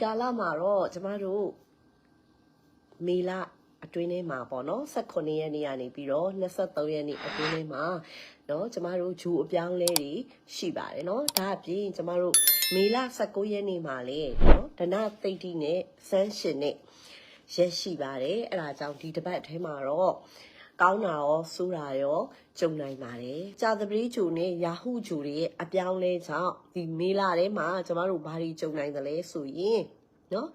ကာလမှာတော့ကျမတို့မေလအတွင်းထဲမှာပေါ့နော်18ရက်နေ့ကနေပြီးတော့23ရက်နေ့အတွင်းထဲမှာเนาะကျမတို့ဂျူအပြောင်းလဲတွေရှိပါတယ်เนาะဒါအပြင်ကျမတို့မေလ19ရက်နေ့မှာလေเนาะဒနသိတိနဲ့စန်းရှင်နဲ့ရက်ရှိပါတယ်အဲ့ဒါကြောင့်ဒီတစ်ပတ်ထဲမှာတော့ ကောင်းတာရောဆိုးတာရောကြုံနိုင်ပါတယ်။ကြာသပတေးဂျူနဲ့ယာဟုဂျူတွေရဲ့အပြောင်းလဲကြောင့်ဒီမေလထဲမှာကျမတို့ဘာတွေကြုံနိုင်သလဲဆိုရင်နော်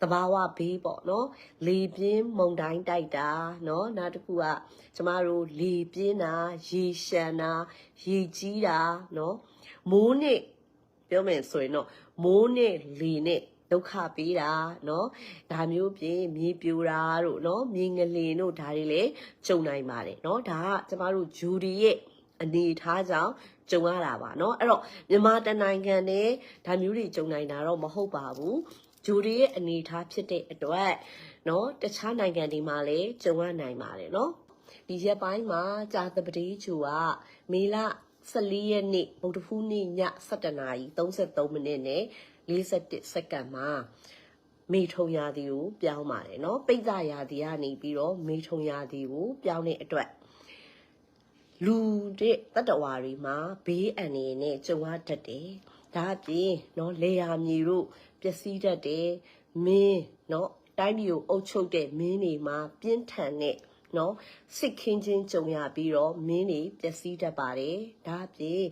တဘာဝဘေးပေါ့နော်လေပြင်းမုန်တိုင်းတိုက်တာနော်နောက်တစ်ခုကကျမတို့လေပြင်းတာရေရှမ်းတာရေကြီးတာနော်မိုးနဲ့ပြောမယ်ဆိုရင်တော့မိုးနဲ့လေနဲ့ ဒုက္ခပေးတာเนาะဒါမျိုးပြင်မြေပြိုတာတို့เนาะမြေငလင်တို့ဒါတွေလည်းကြုံနိုင်ပါတယ်เนาะဒါကကျမတို့ဂျူဒီရဲ့အနေထားကြောင့်ကြုံရတာပါเนาะအဲ့တော့မြန်မာတနိုင်ငံနဲ့ဒါမျိုးတွေကြုံနိုင်တာတော့မဟုတ်ပါဘူးဂျူဒီရဲ့အနေထားဖြစ်တဲ့အတွက်เนาะတခြားနိုင်ငံတွေမှာလည်းကြုံရနိုင်ပါတယ်เนาะဒီရက်ပိုင်းမှာကြာသပတေးဂျူကမေလ14ရက်နေ့ဗုဒ္ဓဖူးနေ့ည7:33မိနစ်နဲ့ 41စက္ကန့်မှာမေထုံရာသီကိုပြောင်းပါတယ်เนาะပိတ်သရာသီကနေပြီးတော့မေထုံရာသီကိုပြောင်းတဲ့အတွက်လူတဲ့တတ္တဝါတွေမှာဘေးအန္တရာယ်နဲ့ကြုံရတတ်တယ်ဒါအပြင်เนาะလေယာမြေတို့ပျက်စီးတတ်တယ်မင်းเนาะတိုင်းပြည်ကိုအုပ်ချုပ်တဲ့မင်းတွေမှာပြင်းထန်တဲ့နော်စစ်ခင်းချင်းကြုံရပြီးတော့မင်းတွေပျက်စီးတတ်ပါတယ်ဒါအပြင်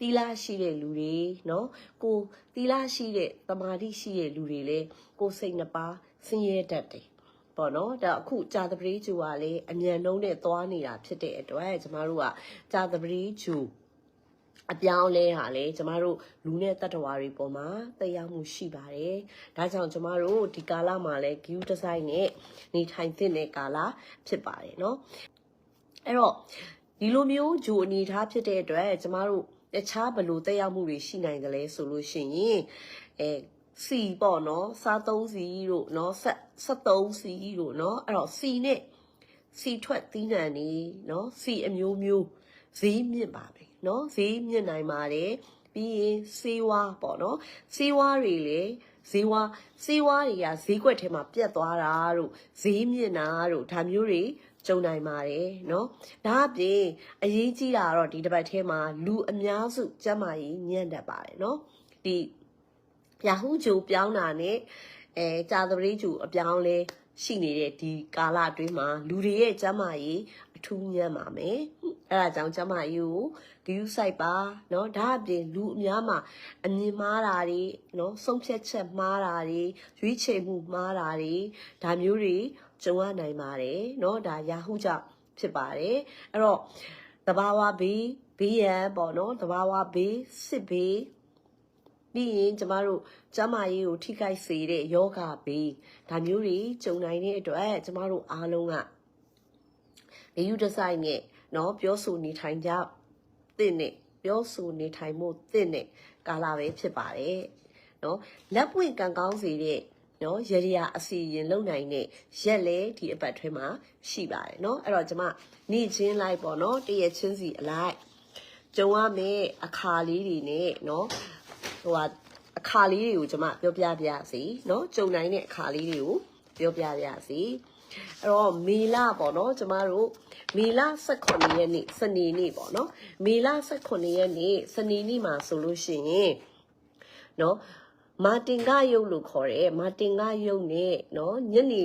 သီလရှိတဲ့လူတွေနော်ကိုသီလရှိတဲ့တမာတိရှိတဲ့လူတွေလည်းကိုစိတ်နှပါဆင်းရဲတတ်တယ်ပေါ့နော်ဒါအခုကြာသပတေးဂျူကလည်းအမြန်နှုံးနဲ့သွားနေတာဖြစ်တဲ့အတွက်ကျမတို့ကကြာသပတေးဂျူအပြောင်းလဲဟာလေကျမတို့လူနဲ့တတ္တဝါတွေပေါ်မှာတက်ရောက်မှုရှိပါတယ်။ဒါကြောင့်ကျမတို့ဒီကာလမှာလဲ view design နဲ့နေထိုင်သင့်တဲ့ကာလဖြစ်ပါတယ်เนาะ။အဲ့တော့ဒီလိုမျိုးဂျိုအနေထားဖြစ်တဲ့အတွက်ကျမတို့ တခြားဘလို့တက်ရောက်မှုတွေရှိနိုင်တယ်လဲဆိုလို့ရှိရင်အဲစီပေါ့နော်စားသုံးစီတို့နော်ဆက်ဆက်သုံးစီတို့နော်အဲ့တော့စီနဲ့စီထွက်သီးနှံနေနော်စီအမျိုးမျိုးဈေးမြင့်ပါပဲနော်ဈေးမြင့်နိုင်ပါတယ်ပြီးရင်စေးဝါပေါ့နော်စေးဝါတွေလေဈေးဝါစေးဝါတွေကဈေးကွက်ထဲမှာပြတ်သွားတာတို့ဈေးမြင့်တာတို့ဒါမျိုးတွေ ကြုံနိုင်ပါတယ်เนาะဒါအပြင်အရေးကြီးတာကတော့ဒီတစ်ပတ်ထဲမှာလူအများစုကျန်းမာရေးညံ့တတ်ပါတယ်เนาะဒီရာဟုဂျိုပြောင်းတာနဲ့အဲကြာသပတေးဂျိုအပြောင်းလဲရှိနေတဲ့ဒီကာလအတွင်းမှာလူတွေရဲ့ကျန်းမာရေးအထူးညံ့ပါမယ်အဲ့ဒါကြောင့်ကျန်းမာရေးကိုဂရုစိုက်ပါเนาะဒါအပြင်လူအများမှာအမြင်မှားတာတွေเนาะဆုံးဖြတ်ချက်မှားတာတွေရွေးချယ်မှုမှားတာတွေဒါမျိုးတွေ ကြုံရနိုင်ပါတယ်เนาะဒါရာဟုကြောင့်ဖြစ်ပါတယ်အဲ့တော့တဘာဝဘေးဘေးရန်ပေါ့เนาะတဘာဝဘေးစစ်ဘေးပြီးရင်ကျမတို့ကျမရေးကိုထိခိုက်စေတဲ့ယောဂဘေးဒါမျိုးတွေကြုံနိုင်တဲ့အတွက်ကျမတို့အားလုံးကဂယုဒီဇိုင်းနဲ့เนาะပြောဆိုနေထိုင်ကြသင့်နဲ့ပြောဆိုနေထိုင်မှုသင့်နဲ့ကာလပဲဖြစ်ပါတယ်เนาะလက်ပွင့်ကံကောင်းစေတဲ့ နော်ရရအစီရင်လုံနိုင်တဲ့ရက်လဲဒီအပတ်ထွဲမှာရှိပါတယ်နော်အဲ့တော့ကျွန်မနေချင်းလိုက်ပေါ့နော်တရက်ချင်းစီအလိုက်ကြုံရမယ့်အခါလေးတွေနဲ့နော်ဟိုဟာအခါလေးတွေကိုကျွန်မပြောပြပြစီနော်ကြုံနိုင်တဲ့အခါလေးတွေကိုပြောပြပြစီအဲ့တော့မေလပေါ့နော်ကျမတို့မေလ18ရက်နေ့စနေနေ့ပေါ့နော်မေလ18ရက်နေ့စနေနေ့မှာဆိုလို့ရှိရင်နော် မာတင်ကရုပ်လို့ခေါ်တယ်မာတင်ကရုပ်နဲ့နော်ညနေ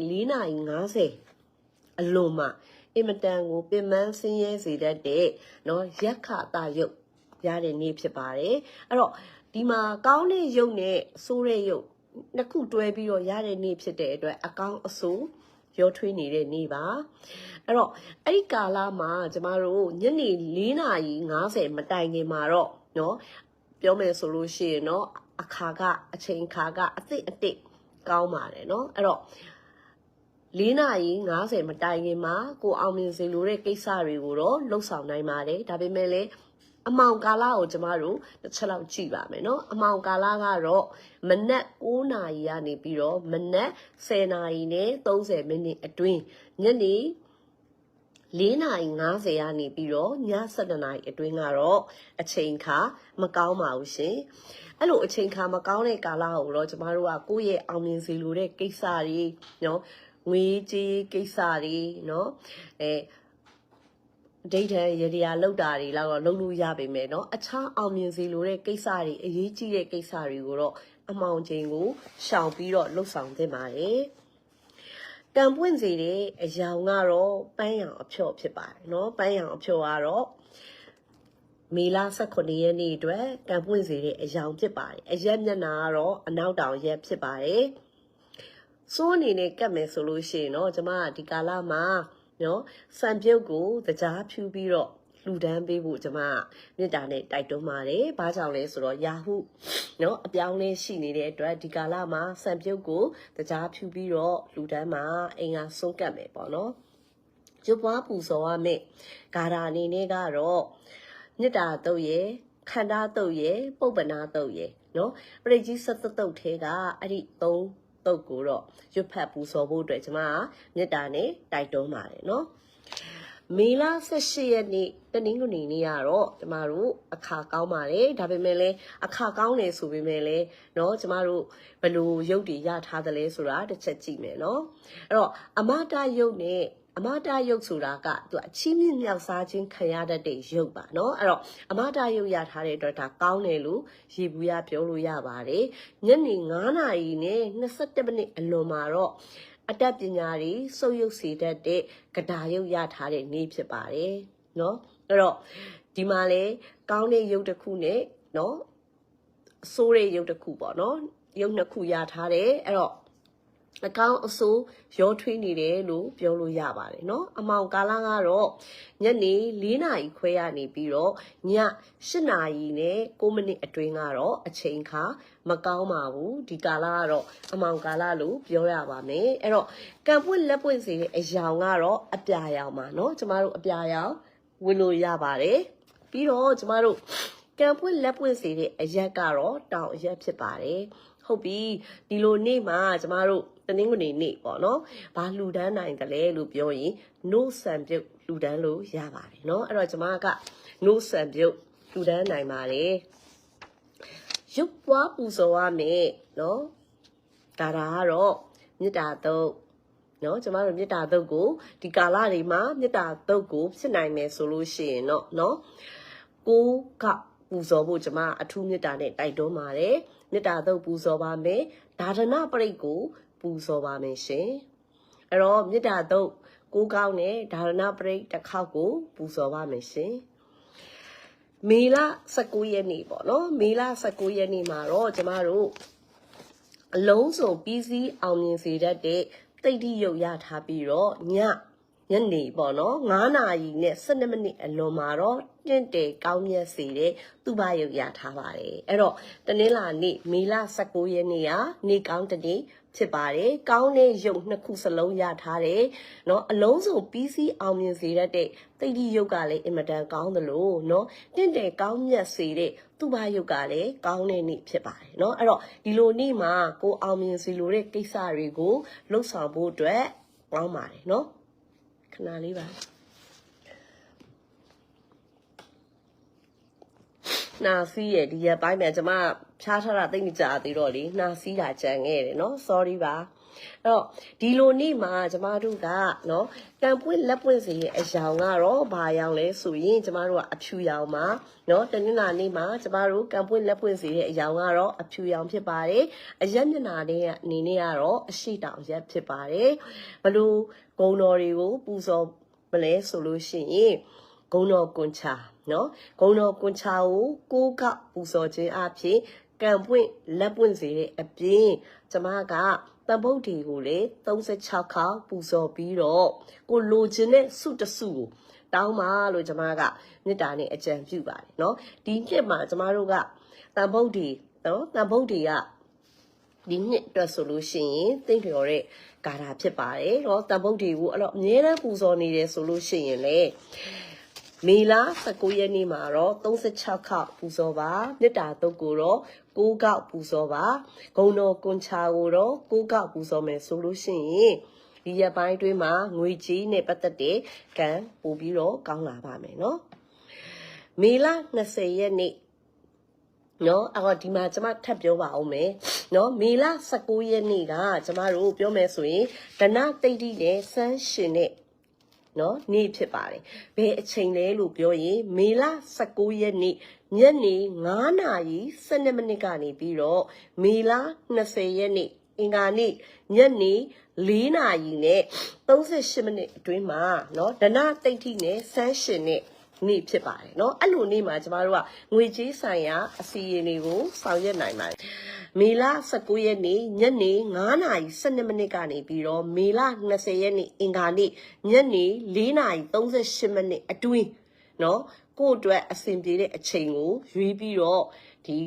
4:50အလွန်မှာအင်မတန်ကိုပင်ပန်းဆင်းရဲစေတတ်တဲ့နော်ရက်ခတာရုပ်ရတဲ့နေ့ဖြစ်ပါတယ်အဲ့တော့ဒီမှာကောင်းတဲ့ရုပ်နဲ့ဆိုးတဲ့ရုပ်နှစ်ခုတွဲပြီးတော့ရတဲ့နေ့ဖြစ်တဲ့အတွက်အကောင်းအဆိုးရောထွေးနေတဲ့နေ့ပါအဲ့တော့အဲ့ဒီကာလမှာကျမတို့ညနေ4:50မတိုင်ခင်မှာတော့နော် ပြောမယ်ဆိုလို့ရှိရင်တော့အခါကအချိန်ခါကအသိအတိတ်ကောင်းပါတယ်เนาะအဲ့တော့၄နာရီ90မတိုင်ခင်မှာကိုအောင်မြင်စေလိုတဲ့ကိစ္စတွေကိုတော့လှုပ်ဆောင်နိုင်ပါတယ်ဒါပေမဲ့လည်းအမောင်ကာလကိုကျမတို့တစ်ချက်လောက်ကြည့်ပါမယ်เนาะအမောင်ကာလကတော့မနက်9နာရီကနေပြီးတော့မနက်10နာရီနဲ့30မိနစ်အတွင်းညနေ9 4:50ကနေပြီးတော့ည7:00နာရီအတွင်းကတော့အချိန်ခါမကောင်းပါဘူးရှင်အဲ့လိုအချိန်ခါမကောင်းတဲ့ကာလကိုတော့ကျမတို့ကကိုယ့်ရဲ့အောင်မြင်စေလိုတဲ့ကိစ္စတွေနော်ငွေကြေးကိစ္စတွေနော်အဲဒိတ်တဲ့ရေဒီယာလောက်တာတွေလောက်တော့လုံးလို့ရပေမဲ့เนาะအခြားအောင်မြင်စေလိုတဲ့ကိစ္စတွေအရေးကြီးတဲ့ကိစ္စတွေကိုတော့အမောင်ချိန်ကိုရှောင်ပြီးတော့လှုပ်ဆောင်သင့်ပါတယ်။ ကံပွင့်စေတဲ့အယောင်ကတော့ပန်းရောင်အဖြော့ဖြစ်ပါတယ်เนาะပန်းရောင်အဖြော့ကတော့မေလ18ရက်နေ့အတွက်ကံပွင့်စေတဲ့အယောင်ဖြစ်ပါတယ်အရက်မျက်နှာကတော့အနောက်တောင်ရက်ဖြစ်ပါတယ်စိုးအနေနဲ့ကတ်မယ်ဆိုလို့ရှိရင်เนาะကျမကဒီကာလမှာနော်စံပြုတ်ကိုတကြားဖြူပြီးတော့ လှူဒန်းပေးဖို့ကျွန်မမေတ္တာနဲ့တိုက်တွန်းပါတယ်။ဘာကြောင့်လဲဆိုတော့ယာဟုနော်အပြောင်းလဲရှိနေတဲ့အတွက်ဒီကာလမှာစံပြုတ်ကိုတကြားဖြူပြီးတော့လှူဒန်းမှာအင်္ဂါဆုံးကတ်မယ်ပေါ့နော်။ကျွပွားပူဇော်ရမယ်။ဂါရာအနေနဲ့ကတော့မေတ္တာတုတ်ရဲ့ခန္ဓာတုတ်ရဲ့ပုပ္ပနာတုတ်ရဲ့နော်ပရိတ်ကြီးဆက်တုတ်ထဲကအဲ့ဒီသုံးတုတ်ကိုတော့ရွတ်ဖတ်ပူဇော်ဖို့အတွက်ကျွန်မကမေတ္တာနဲ့တိုက်တွန်းပါတယ်နော် မေလ18ရက်နေ့တနင်္ဂနွေနေ့ကတော့ကျမတို့အခါကောင်းပါတယ်ဒါပေမဲ့လည်းအခါကောင်းတယ်ဆိုပေမဲ့လည်းเนาะကျမတို့ဘယ်လိုရုပ်တွေရထားသလဲဆိုတာတစ်ချက်ကြည့်မယ်เนาะအဲ့တော့အမတာရုပ်နဲ့အမတာယုတ်ဆိုတာကသူအချင်းမြင့်မြောက်စားခြင်းခံရတတ်တဲ့ယုတ်ပါเนาะအဲ့တော့အမတာယုတ်ရထားတဲ့အတွက်ဒါကောင်းတယ်လို့ရေဘူးရပြောလို့ရပါတယ်ညနေ9နာရီနဲ့27မိနစ်အလွန်မှာတော့ အတတ်ပညာတွေစုပ်ယုပ်စေတတ်တဲ့ကဒါရုပ်ရထားတဲ့နေ့ဖြစ်ပါတယ်နော်အဲ့တော့ဒီမှာလဲကောင်းတဲ့ရုပ်တစ်ခုနဲ့နော်ဆိုးတဲ့ရုပ်တစ်ခုပေါ့နော်ရုပ်နှစ်ခုရထားတယ်အဲ့တော့ အကောင်းအဆိုးရောထွေးနေတယ်လို့ပြောလို့ရပါတယ်เนาะအမောင်ကာလကတော့ညနေ၄နာရီခွဲရနေပြီးတော့ည၈နာရီနဲ့9မိနစ်အတွင်းကတော့အချိန်ခါမကောင်းပါဘူးဒီကာလကတော့အမောင်ကာလလို့ပြောရပါမယ်အဲ့တော့ကံပွင့်လက်ပွင့်စေတဲ့အယောင်ကတော့အပြာရောင်ပါเนาะကျမတို့အပြာရောင်ဝင်လို့ရပါတယ်ပြီးတော့ကျမတို့ကံပွင့်လက်ပွင့်စေတဲ့အရက်ကတော့တောင်အရက်ဖြစ်ပါတယ် ဟုတ်ပြီဒီလိုနေ့မှာကျမတို့တင်းငွေနေနေ့ပေါ့နော်ဘာလှူဒန်းနိုင်ကြလဲလို့ပြောရင် no ဆန်ပြုတ်လှူဒန်းလို့ရပါတယ်နော်အဲ့တော့ကျမက no ဆန်ပြုတ်လှူဒန်းနိုင်ပါတယ်ရုပ်ပွားပူဇော်ရမယ်နော်ဒါတာကတော့မေတ္တာတုတ်နော်ကျမတို့မေတ္တာတုတ်ကိုဒီကာလတွေမှာမေတ္တာတုတ်ကိုဖြစ်နိုင်မယ်ဆိုလို့ရှိရင်တော့နော်ကိုကပူဇော်ဖို့ကျမအထူးမေတ္တာနဲ့တိုက်တွန်းပါတယ် မေတ္တာတုတ်ပူဇော်ပါမယ်ဒါဒနာပရိတ်ကိုပူဇော်ပါမယ်ရှင်အဲ့တော့မေတ္တာတုတ်ကိုကောင်းတဲ့ဒါရဏပရိတ်တစ်ခေါက်ကိုပူဇော်ပါမယ်ရှင်မေလ19ရက်နေ့ပေါ့နော်မေလ19ရက်နေ့မှာတော့ကျမတို့အလုံးစုံပြီးစီးအောင်မြင်စေတတ်တဲ့တိတ်တိရုပ်ရထားပြီးတော့ညညနေပေါ့နော်9နာရီနဲ့12မိနစ်အလွန်မှာတော့ တင့်တယ်ကောင်းမြတ်စေတဲ့သူ့ဘာရုပ်ရထားပါတယ်အဲ့တော့တနင်္လာနေ့မေလ19ရက်နေ့ကနေကောင်းတဲ့နေ့ဖြစ်ပါတယ်ကောင်းတဲ့ရုပ်နှစ်ခုစလုံးရထားတယ်เนาะအလုံးစုံပြီးစီးအောင်မြင်စေတတ်တဲ့တိတ်တိရုပ်ကလည်းအင်မတန်ကောင်းသလိုเนาะတင့်တယ်ကောင်းမြတ်စေတဲ့သူ့ဘာရုပ်ကလည်းကောင်းတဲ့နေ့ဖြစ်ပါတယ်เนาะအဲ့တော့ဒီလိုနေ့မှာကိုအောင်မြင်စီလိုတဲ့ကိစ္စတွေကိုလှုပ်ဆောင်ဖို့အတွက်ကောင်းပါတယ်เนาะခဏလေးပါ နှာစီးရဒီရက်ပိုင်းမှာကျမဖြားထားတာသိမကြသေးတော့လေနှာစီးတာကြံခဲ့တယ်နော် sorry ပါအဲ့တော့ဒီလိုနေ့မှာကျမတို့ကနော်တန်ပွင့်လက်ပွင့်စီရဲ့အယောင်ကတော့ဘာယောင်လဲဆိုရင်ကျမတို့ကအဖြူယောင်ပါနော်တနင်္လာနေ့မှာကျမတို့ကံပွင့်လက်ပွင့်စီရဲ့အယောင်ကတော့အဖြူယောင်ဖြစ်ပါတယ်အရက်မျက်နှာလေးအနေနဲ့ကတော့အရှိတောင်ရက်ဖြစ်ပါတယ်ဘလို့ဂုံတော်တွေကိုပူဇော်မလဲဆိုလို့ရှိရင်ဂုံတော်ကွန်ချာ နော်ဂုံတော်ကွန်ချာကိုကိုးကပူဇော်ခြင်းအဖြစ်ကံပွင့်လက်ပွင့်စေတဲ့အပြင်ကျမကတန်ဖုတ်ဒီကိုလေ36ခေါက်ပူဇော်ပြီးတော့ကိုလိုချင်တဲ့စုတစုကိုတောင်းပါလို့ကျမကမေတ္တာနဲ့အကြံပြုပါတယ်เนาะဒီနှစ်မှာကျမတို့ကတန်ဖုတ်ဒီเนาะတန်ဖုတ်ဒီကဒီနှစ်အတွက်ဆိုလို့ရှိရင်သိလျော်တဲ့ကာတာဖြစ်ပါတယ်เนาะတန်ဖုတ်ဒီကိုအဲ့တော့အမြဲတမ်းပူဇော်နေတယ်ဆိုလို့ရှိရင်လေ မေလ19ရက်နေ့မှာတော့36ခေါက်ပူဇော်ပါမြစ်တာတုတ်ကိုတော့6ခေါက်ပူဇော်ပါဂုံတော်ကွန်ချာကိုတော့6ခေါက်ပူဇော်မယ်ဆိုလို့ရှိရင်ဒီရပိုင်းတွင်းမှာငွေကြေးနဲ့ပတ်သက်တဲ့ကံပို့ပြီးတော့ကောင်းလာပါမယ်နော်မေလ20ရက်နေ့နော်အော်ဒီမှာကျွန်မထပ်ပြောပါအောင်မယ်နော်မေလ19ရက်နေ့ကကျွန်မတို့ပြောမယ်ဆိုရင်ဒဏ္ဍတိတ်တိနဲ့စမ်းရှင်နဲ့ နော်နေ့ဖြစ်ပါတယ်ဘယ်အချိန်လဲလို့ပြောရင်မေလ19ရက်နေ့ညနေ9နာရီ12မိနစ်ကနေပြီးတော့မေလ20ရက်နေ့အင်္ဂါနေ့ညနေ4နာရီနဲ့38မိနစ်အတွင်းမှာเนาะဒနတိတ်ထိနဲ့စမ်းရှင်နဲ့နေ့ဖြစ်ပါတယ်เนาะအဲ့လိုနေ့မှာကျမတို့ကငွေကြေးဆိုင်ရာအစီအရင်တွေကိုဆောင်ရွက်နိုင်ပါတယ် မေလ19ရက်နေ့ညနေ9နာရီ12မိနစ်ကနေပြီးတော့မေလ20ရက်နေ့အင်္ဂါနေ့ညနေ4နာရီ38မိနစ်အတွင်းเนาะကိုယ့်အတွက်အဆင်ပြေတဲ့အချိန်ကိုရွေးပြီးတော့ဒီ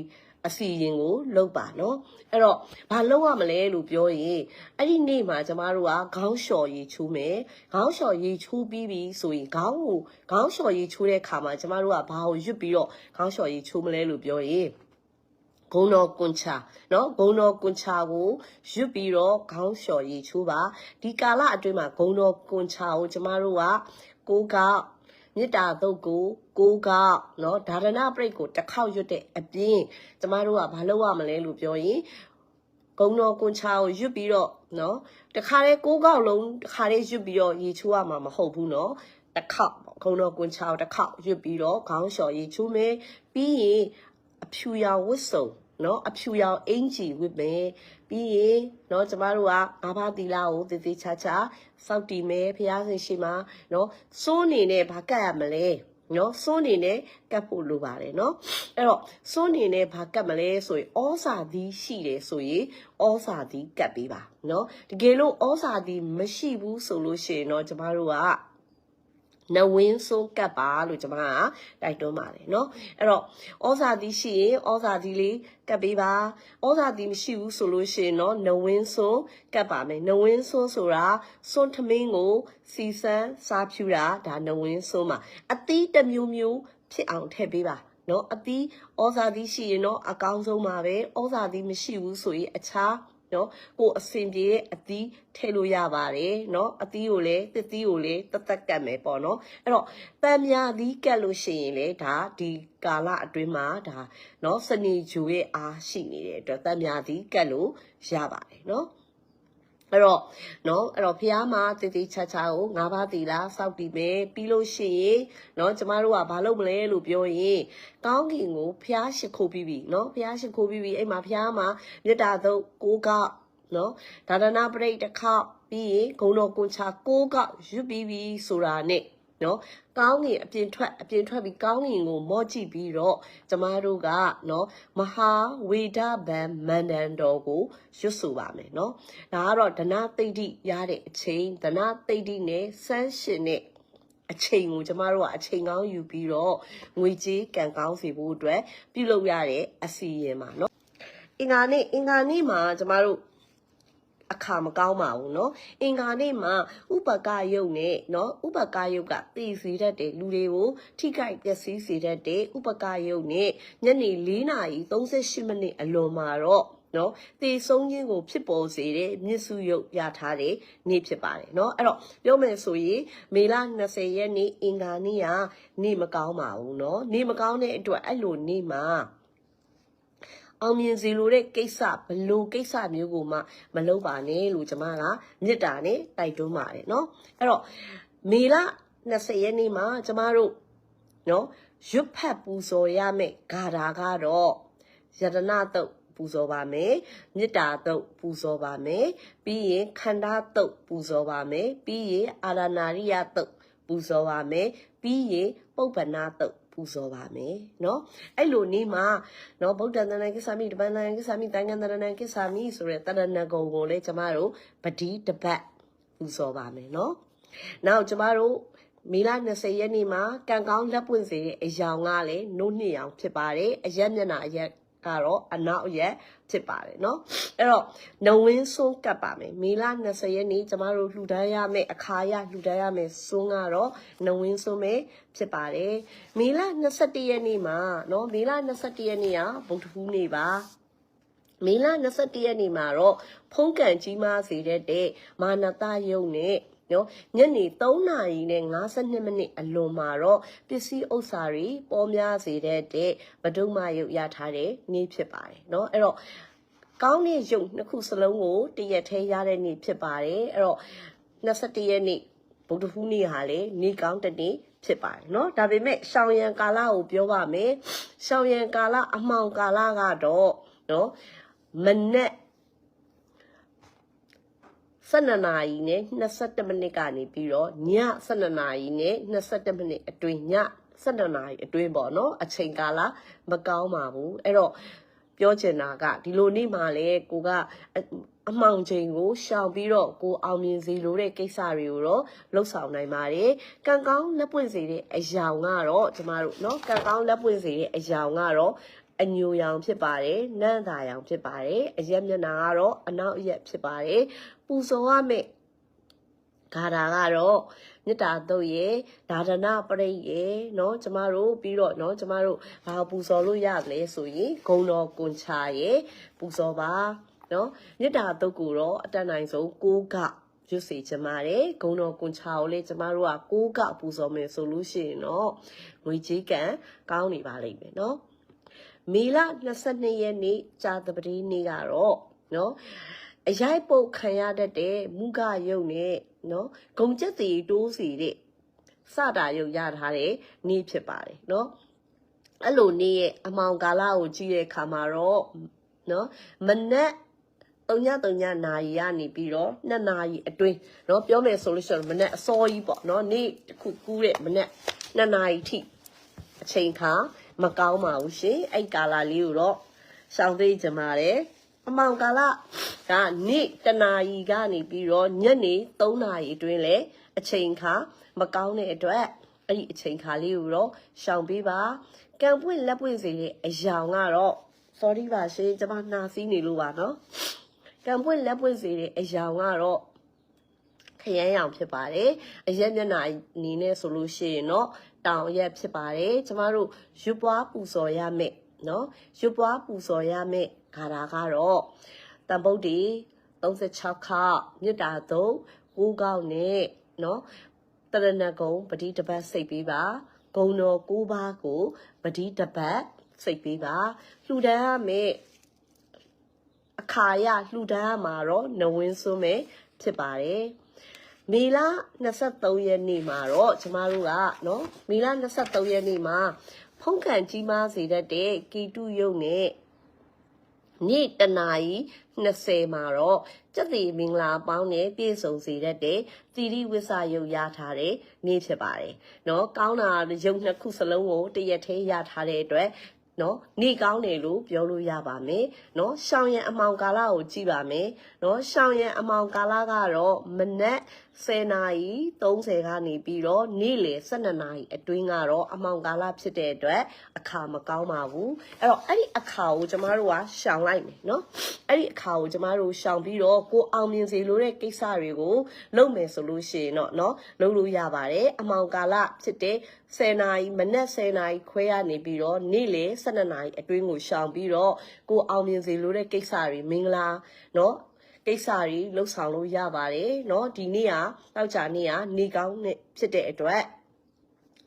အစီရင်ကိုလုပ်ပါနော်အဲ့တော့ဘာလုပ်ရမလဲလို့ပြောရင်အဲ့ဒီနေ့မှာကျမတို့ကခေါင်းလျှော်ရည်ချိုးမယ်ခေါင်းလျှော်ရည်ချိုးပြီးပြီဆိုရင်ခေါင်းကိုခေါင်းလျှော်ရည်ချိုးတဲ့ခါမှာကျမတို့ကဘာကိုရွတ်ပြီးတော့ခေါင်းလျှော်ရည်ချိုးမလဲလို့ပြောရင် ဂုံတော်ကွန်ချာနော်ဂုံတော်ကွန်ချာကိုရွတ်ပြီးတော့ခေါင်းလျှော်ရေးချိုးပါဒီကာလအတွင်းမှာဂုံတော်ကွန်ချာကိုကျမတို့ကကိုကမေတ္တာတုတ်ကိုကိုကနော်ဒါရဏပြိတ်ကိုတစ်ခေါက်ရွတ်တဲ့အပြင်ကျမတို့ကမလုပ်ရမလဲလို့ပြောရင်ဂုံတော်ကွန်ချာကိုရွတ်ပြီးတော့နော်တခါလေကိုကောက်လုံးတခါလေရွတ်ပြီးတော့ရေချိုးရမှာမဟုတ်ဘူးနော်တစ်ခေါက်ခုံတော်ကွန်ချာတစ်ခေါက်ရွတ်ပြီးတော့ခေါင်းလျှော်ရေးချိုးမယ်ပြီးရင် အဖြူရောင်ဝတ်စုံเนาะအဖြူရောင်အင်ဂျီဝတ်မယ်ပြီးရင်เนาะကျမတို့ကငါးပါးသီလကိုတည်တည်ချာချာစောက်တည်မယ်ဖះရှင်ရှိမှာเนาะစိုးနေနဲ့ဘာကတ်ရမလဲနော်စိုးနေနဲ့ကတ်ဖို့လိုပါတယ်နော်အဲ့တော့စိုးနေနဲ့ဘာကတ်မလဲဆိုရင်ဩစာသီးရှိတယ်ဆိုရင်ဩစာသီးကတ်ပေးပါနော်တကယ်လို့ဩစာသီးမရှိဘူးဆိုလို့ရှိရင်တော့ကျမတို့က နဝင်းဆုံးကပ်ပါလို့ကျွန်မကတိုက်တွန်းပါတယ်เนาะအဲ့တော့ဩဇာတိရှိရင်ဩဇာတိလေးကပ်ပေးပါဩဇာတိမရှိဘူးဆိုလို့ရှိရင်เนาะနဝင်းဆုံးကပ်ပါမယ်နဝင်းဆုံးဆိုတာစွန်းထမင်းကိုစီစမ်းစားဖြူတာဒါနဝင်းဆုံးပါအသီးတစ်မျိုးမျိုးဖြစ်အောင်ထည့်ပေးပါနော်အသီးဩဇာသီးရှိရင်တော့အကောင်းဆုံးပါပဲဩဇာသီးမရှိဘူးဆိုရင်အခြား နော်ကိုအစင်ပြေတဲ့အသီးထည့်လို့ရပါတယ်နော်အသီးကိုလည်းတစ်သီးကိုလည်းတသက်ကတ်မယ်ပေါ့နော်အဲ့တော့တန်မြာသီးကတ်လို့ရှိရင်လေဒါဒီကာလအတွင်းမှာဒါနော်စနေဂျူရဲ့အားရှိနေတဲ့အတွက်တန်မြာသီးကတ်လို့ရပါတယ်နော် အဲ့တော့နော်အဲ့တော့ဖះမှာတည်တည်ချာချာကိုငါးပါးတီလားစောက်တည်မယ်ပြီးလို့ရှိရင်နော်ကျမတို့ကဘာလုပ်မလဲလို့ပြောရင်ကောင်းကင်ကိုဖះရှိခိုးပြီးပြီနော်ဖះရှိခိုးပြီးပြီအဲ့မှာဖះမှာမေတ္တာသုတ်ကိုကနော်ဒါဒနာပရိတ်တစ်ခေါက်ပြီးရင်ဂုံတော်ကွန်ချာကိုကရွတ်ပြီးပြီဆိုတာနဲ့နော် ကောင်းငင်အပြင်ထွက်အပြင်ထွက်ပြီးကောင်းငင်ကိုမော့ကြည့်ပြီးတော့ကျမတို့ကနော်မဟာဝေဒဗံမန္တန်တော်ကိုရွတ်ဆိုပါမယ်နော်ဒါကတော့ဒနာသိတိရတဲ့အချိန်ဒနာသိတိနဲ့စမ်းရှင်နဲ့အချိန်ကိုကျမတို့ကအချိန်ကောင်းယူပြီးတော့ငွေကြေးကံကောင်းစေဖို့အတွက်ပြုလုပ်ရတဲ့အစီအရင်ပါနော်အင်္ဂါနေ့အင်္ဂါနေ့မှာကျမတို့ အခါမကောင်းပါဘူးเนาะအင်္ဂါနေ့မှာဥပကယုတ်နဲ့เนาะဥပကယုတ်ကသိစေတတ်တဲ့လူတွေကိုထိခိုက်ပျက်စီးစေတတ်တဲ့ဥပကယုတ်နဲ့ညနေ4နာရီ38မိနစ်အလွန်မှာတော့နော်တေဆုံးခြင်းကိုဖြစ်ပေါ်စေတဲ့မြစ်စုရုပ်ရထားတဲ့နေ့ဖြစ်ပါတယ်เนาะအဲ့တော့ပြောမယ်ဆိုရင်မေလ20ရက်နေ့အင်္ဂါနေ့ကနေ့မကောင်းပါဘူးเนาะနေ့မကောင်းတဲ့အတွက်အဲ့လိုနေ့မှာ အောင်မြင်စေလိုတဲ့ကိစ္စဘလို့ကိစ္စမျိုးကိုမှမလုပ်ပါနဲ့လို့ကျွန်မကမေတ္တာနဲ့တိုက်တွန်းပါတယ်เนาะအဲ့တော့မေလ20ရက်နေ့မှာကျွန်မတို့เนาะရွတ်ဖတ်ပူဇော်ရမယ့်ဂါထာကတော့ယတနာတုတ်ပူဇော်ပါမယ်မေတ္တာတုတ်ပူဇော်ပါမယ်ပြီးရင်ခန္ဓာတုတ်ပူဇော်ပါမယ်ပြီးရင်အာရဏရိယတုတ်ပူဇော်ပါမယ်ပြီးရင်ပုပ္ပနာတုတ် ပူဇော်ပါမယ်เนาะအဲ့လိုနေ့မှာเนาะဗုဒ္ဓတဏ္ဍကိစ္ဆာမိတပန္နကိစ္ဆာမိတန်ခန္တရဏကိစ္ဆာမိဆိုတဲ့တဏ္ဍနဂုံကိုလည်းကျမတို့ပတိတပတ်ပူဇော်ပါမယ်เนาะနောက်ကျမတို့မေလ20ရက်နေ့မှာကံကောင်းလက်ပွင့်စေတဲ့အယောင်ကလည်းနို့နှစ်ယောင်ဖြစ်ပါတယ်အရက်မျက်နှာအရက် ကတော့အနောက်ရက်ဖြစ်ပါတယ်เนาะအဲ့တော့နဝင်းစွန်းကပ်ပါမယ်မေလ20ရက်နေ့ကျမတို့လှူဒန်းရမယ့်အခါရလှူဒန်းရမယ့်စွန်းကတော့နဝင်းစွန်းပဲဖြစ်ပါတယ်မေလ21ရက်နေ့မှာเนาะမေလ21ရက်နေ့ကဗုဒ္ဓဟူးနေ့ပါမေလ21ရက်နေ့မှာတော့ဖုံးကန်ကြီးမားစေတဲ့မာနတယုံနဲ့ နော်ညနေ3နာရီနဲ့52မိနစ်အလွန်မှာတော့ပစ္စည်းဥစ္စာတွေပေါ်များစေတဲ့တဲ့ဗဒုမယုတ်ရထားတဲ့နေ့ဖြစ်ပါတယ်เนาะအဲ့တော့ကောင်းတဲ့ယုတ်နှစ်ခုစလုံးကိုတရက်ထဲရတဲ့နေ့ဖြစ်ပါတယ်အဲ့တော့21ရက်နေ့ဗုဒ္ဓဟူးနေ့ဟာလေနေ့ကောင်းတဲ့နေ့ဖြစ်ပါတယ်เนาะဒါပေမဲ့ရှောင်းရံကာလကိုပြောပါမယ်ရှောင်းရံကာလအမှောင်ကာလကတော့เนาะမနေ့ 12နာရီနဲ့22မိနစ်ကနေပြီးတော့ည12နာရီနဲ့22မိနစ်အတွင်းည12နာရီအတွင်းပေါ့နော်အချိန်ကာလမကောင်းပါဘူးအဲ့တော့ပြောချင်တာကဒီလိုနေ့မှလည်းကိုကအအမှောင်ချိန်ကိုရှောင်ပြီးတော့ကိုအောင်မြင်စေလိုတဲ့ကိစ္စတွေကိုတော့လှုပ်ဆောင်နိုင်ပါတယ်။ကံကောင်းလက်ပွင့်စေတဲ့အယောင်ကတော့ကျမတို့เนาะကံကောင်းလက်ပွင့်စေတဲ့အယောင်ကတော့ အညိုရောင်ဖြစ်ပါတယ်နန့်သာရောင်ဖြစ်ပါတယ်အရက်မျက်နှာကတော့အနောက်အရက်ဖြစ်ပါတယ်ပူဇော်ရမယ့်ဂါထာကတော့မေတ္တာတုတ်ရဲ့ဒါဒနာပရိတ်ရဲ့เนาะကျမတို့ပြီးတော့เนาะကျမတို့ဘာပူဇော်လို့ရလဲဆိုရင်ဂုံတော်ကွန်ချာရဲ့ပူဇော်ပါเนาะမေတ္တာတုတ်ကိုတော့အတတ်နိုင်ဆုံးကိုးကရွတ်စေချင်ပါတယ်ဂုံတော်ကွန်ချာကိုလေကျမတို့ကကိုးကပူဇော်မယ်ဆိုလို့ရှိရင်တော့ငွေကြီးကံကောင်းနေပါလိမ့်မယ်เนาะ မေလ22ရက်နေ့ကြာသပတေးနေ့ကတော့เนาะအရိုက်ပုတ်ခံရတတ်တဲ့မုဂယုတ်နဲ့နော်ဂုံကျက်စီတိုးစီတဲ့စတာယုတ်ရထားတဲ့နေ့ဖြစ်ပါတယ်နော်အဲ့လိုနေ့ရဲ့အမောင်ကာလကိုကြည့်တဲ့အခါမှာတော့နော်မနက်3-3နာရီကနေပြီးတော့2နာရီအတွင်းเนาะပြောမယ်ဆိုလို့ရှိရင်မနက်အစောကြီးပေါ့เนาะနေ့တစ်ခုကူးတဲ့မနက်2နာရီထိအချိန်ခါ မကောင်းပါဘူးရှင်အဲ့ကာလလေးကိုတော့ရှောင်သိကြပါတယ်အမောင်ကာလကနေ့တနာရီကနေပြီးတော့ညနေ3နာရီအတွင်းလဲအချိန်ခါမကောင်းတဲ့အတွက်အဲ့ဒီအချိန်ခါလေးကိုတော့ရှောင်ပေးပါကံပွင့်လက်ပွင့်စေတဲ့အယောင်ကတော့ sorry ပါရှင်ကျွန်မနှာစီးနေလို့ပါနော်ကံပွင့်လက်ပွင့်စေတဲ့အယောင်ကတော့ခရမ်းရောင်ဖြစ်ပါတယ်အရက်မျက်နှာအနေနဲ့ဆိုလို့ရှိရင်တော့ တောင်ရက်ဖြစ်ပါတယ်ကျမတို့ရွပွားပူဇော်ရမယ်နော်ရွပွားပူဇော်ရမယ်ဂါထာကတော့တန်ပုတ်တီ36ခမြစ်တာသုံး6ကောက်နဲ့နော်တရဏဂုံပတိတပတ်စိတ်ပေးပါဂုံတော်9ပါးကိုပတိတပတ်စိတ်ပေးပါလှူဒန်းရမယ်အခါရလှူဒန်းရမှာတော့နဝင်းစွန်းမယ်ဖြစ်ပါတယ် မေလ23ရက်နေ့မှာတော့ကျမတို့ကနော်မေလ23ရက်နေ့မှာဖုံးကန်ကြီးမားစေတတ်တဲ့ကီတုယုတ်နဲ့နေ့တနာရီ20မှာတော့ကျက်တိမင်္ဂလာပေါင်းနဲ့ပြည့်စုံစေတတ်တဲ့သီရိဝစ္စယုတ်ရထားတဲ့နေ့ဖြစ်ပါတယ်။နော်ကောင်းတာယုတ်နှစ်ခုစလုံးကိုတရက်သေးရထားတဲ့အတွက်နော်နေကောင်းတယ်လို့ပြောလို့ရပါမယ်နော်ရှောင်းရံအမောင်ကာလကိုကြည့်ပါမယ်နော်ရှောင်းရံအမောင်ကာလကတော့မနက် 10နာရီ30ကနေပြီးတော့နေ့လယ်12နာရီအတွင်းကတော့အမောင်ကာလဖြစ်တဲ့အတွက်အခါမကောင်းပါဘူးအဲ့တော့အဲ့ဒီအခါကိုကျမတို့ကရှောင်လိုက်မယ်နော်အဲ့ဒီအခါကိုကျမတို့ရှောင်ပြီးတော့ကိုအောင်မြင်စေလိုတဲ့ကိစ္စတွေကိုလုပ်မယ်ဆိုလို့ရှိရင်တော့နော်လုပ်လို့ရပါတယ်အမောင်ကာလဖြစ်တဲ့10နာရီမနက်10နာရီခွဲရနေပြီးတော့နေ့လယ်12နာရီအတွင်းကိုရှောင်ပြီးတော့ကိုအောင်မြင်စေလိုတဲ့ကိစ္စတွေမင်္ဂလာနော် ကိစ္စတွေလှုပ်ဆောင်လို့ရပါတယ်เนาะဒီနေ့ကတောက်ကြနေ့ကနေကောင်းနဲ့ဖြစ်တဲ့အတွက်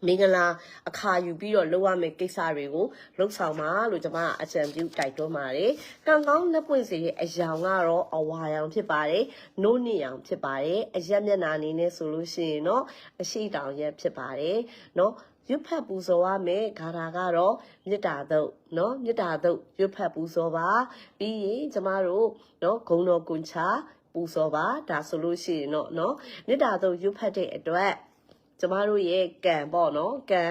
မင်္ဂလာအခါယူပြီးတော့လုပ်ရမယ့်ကိစ္စတွေကိုလှုပ်ဆောင်ပါလို့ကျွန်မအကြံပြုတိုက်တွန်းပါတယ်။ကံကောင်းလက်ပွင့်စေတဲ့အယောင်ကတော့အဝါရောင်ဖြစ်ပါတယ်။နိုးနေရောင်ဖြစ်ပါတယ်။အရက်မျက်နှာအနေနဲ့ဆိုလို့ရှိရင်တော့အရှိတောင်ရက်ဖြစ်ပါတယ်။เนาะ ရွတ်ဖတ်ပူဇော်ရမယ်ဂါထာကတော့မေတ္တာသုတ်เนาะမေတ္တာသုတ်ရွတ်ဖတ်ပူဇော်ပါပြီးရင်ကျမတို့เนาะဂုံတော်ကွန်ချာပူဇော်ပါဒါဆိုလို့ရှိရင်တော့เนาะမေတ္တာသုတ်ရွတ်ဖတ်တဲ့အတွက်ကျမတို့ရဲ့ကံပေါ့เนาะကံ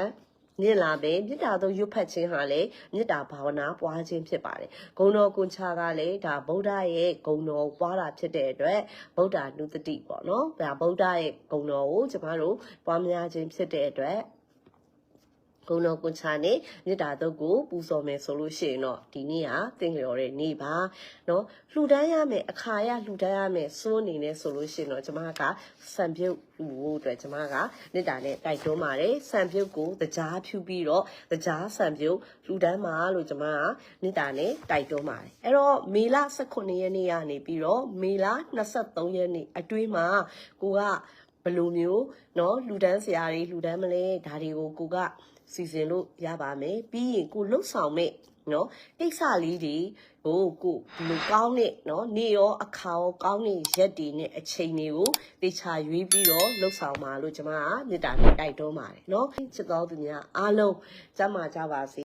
မြင့်လာပဲမေတ္တာသုံးရွတ်ဖတ်ခြင်းဟာလေမေတ္တာဘာဝနာပွားခြင်းဖြစ်ပါတယ်ဂုံတော်ကွန်ချာကလည်းဒါဗုဒ္ဓရဲ့ဂုံတော်ပွားတာဖြစ်တဲ့အတွက်ဗုဒ္ဓနုတတိပေါ့နော်ဒါဗုဒ္ဓရဲ့ဂုံတော်ကိုကျမတို့ပွားများခြင်းဖြစ်တဲ့အတွက် ဂုဏတော်ကွန်ချာနဲ့မေတ္တာတုတ်ကိုပူဇော်မယ်ဆိုလို့ရှိရင်တော့ဒီနေ့ဟာသင်လျော်တဲ့နေ့ပါเนาะလှူဒန်းရမယ်အခါရလှူဒန်းရမယ်စိုးအနေနဲ့ဆိုလို့ရှိရင်တော့ကျမကစံပြုတ်ဖို့အတွက်ကျမကမေတ္တာနဲ့တိုက်တွန်းပါတယ်စံပြုတ်ကိုတကြားဖြူပြီးတော့တကြားစံပြုတ်လှူဒန်းပါလို့ကျမကမေတ္တာနဲ့တိုက်တွန်းပါတယ်အဲ့တော့မေလ18ရက်နေ့ကနေပြီးတော့မေလ23ရက်နေ့အတွင်းမှာကိုကဗ ယ်လိုမျိုးเนาะလူတန်းဆရာတွေလူတန်းမလဲဒါတွေကိုကိုက စီစဉ်လို့ရပါမယ်ပြီးရင်ကိုလှုပ်ဆောင်မဲ့နော်ကိစ္စလေးတွေဟိုကိုဘယ်လိုကောင်းတဲ့နော်နေရောအခါရောကောင်းတဲ့ရက်တွေနဲ့အချိန်တွေကိုတေချာရွေးပြီးတော့လှုပ်ဆောင်ပါလို့ကျွန်မကမေတ္တာနဲ့တိုက်တွန်းပါတယ်နော်ချစ်တော်သူများအားလုံးကျမ်းမာကြပါစေ